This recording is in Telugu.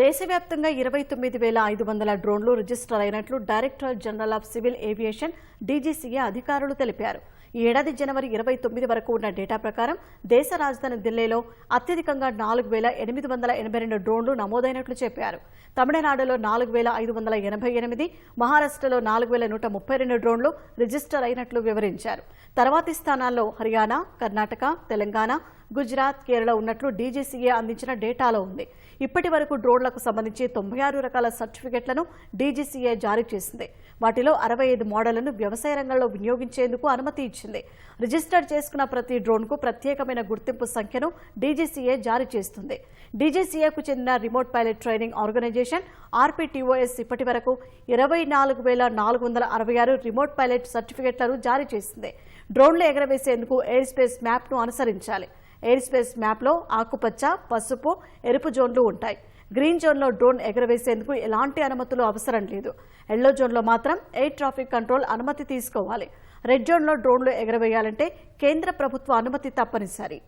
దేశవ్యాప్తంగా ఇరవై తొమ్మిది వేల ఐదు వందల డ్రోన్లు రిజిస్టర్ అయినట్లు director general of civil aviation DGCA అధికారులు తెలిపారు. ఈ ఏడాది జనవరి ఇరవై తొమ్మిది వరకు ఉన్న డేటా ప్రకారం దేశ రాజధాని ఢిల్లీలో అత్యధికంగా నాలుగు వేల ఎనిమిది వందల ఎనభై రెండు డ్రోన్లు నమోదైనట్లు చెప్పారు. తమిళనాడులో నాలుగు వేల ఐదు వందల ఎనభై ఎనిమిది మహారాష్ట్రలో నాలుగు వేల నూట ముప్పై రెండు డ్రోన్లు రిజిస్టర్ అయినట్లు వివరించారు. తర్వాతి స్థానాల్లో హర్యానా కర్ణాటక తెలంగాణ గుజరాత్ కేరళ ఉన్నట్లు డీజీసీఏ అందించిన డేటాలో ఉంది. ఇప్పటి వరకు డ్రోన్లకు సంబంధించి తొంభై ఆరు రకాల సర్టిఫికెట్లను డీజీసీఏ జారీ చేసింది. వాటిలో అరవై ఐదు మోడళ్ళను వ్యవసాయ రంగంలో వినియోగించేందుకు అనుమతి ఇచ్చింది. రిజిస్టర్ చేసుకున్న ప్రతి డ్రోన్కు ప్రత్యేకమైన గుర్తింపు సంఖ్యను డీజీసీఏ జారీ చేస్తుంది. డీజీసీఏకు చెందిన remote pilot training organization RPTOs ఇప్పటి వరకు ఇరవై నాలుగు వేల నాలుగు వందల అరవై ఆరు రిమోట్ పైలట్ సర్టిఫికెట్లను జారీ చేసింది. డ్రోన్లు ఎగరవేసేందుకు ఎయిర్ స్పేస్ మ్యాప్ను అనుసరించాలి. ఎయిర్ స్పేస్ మ్యాప్లో ఆకుపచ్చ పసుపు ఎరుపు జోన్లు ఉంటాయి. గ్రీన్ జోన్లో డ్రోన్ ఎగరవేసేందుకు ఎలాంటి అనుమతులు అవసరం లేదు. ఎల్లో జోన్లో మాత్రం ఎయిర్ ట్రాఫిక్ కంట్రోల్ అనుమతి తీసుకోవాలి. రెడ్ జోన్లో డ్రోన్లు ఎగరవేయాలంటే కేంద్ర ప్రభుత్వ అనుమతి తప్పనిసరి.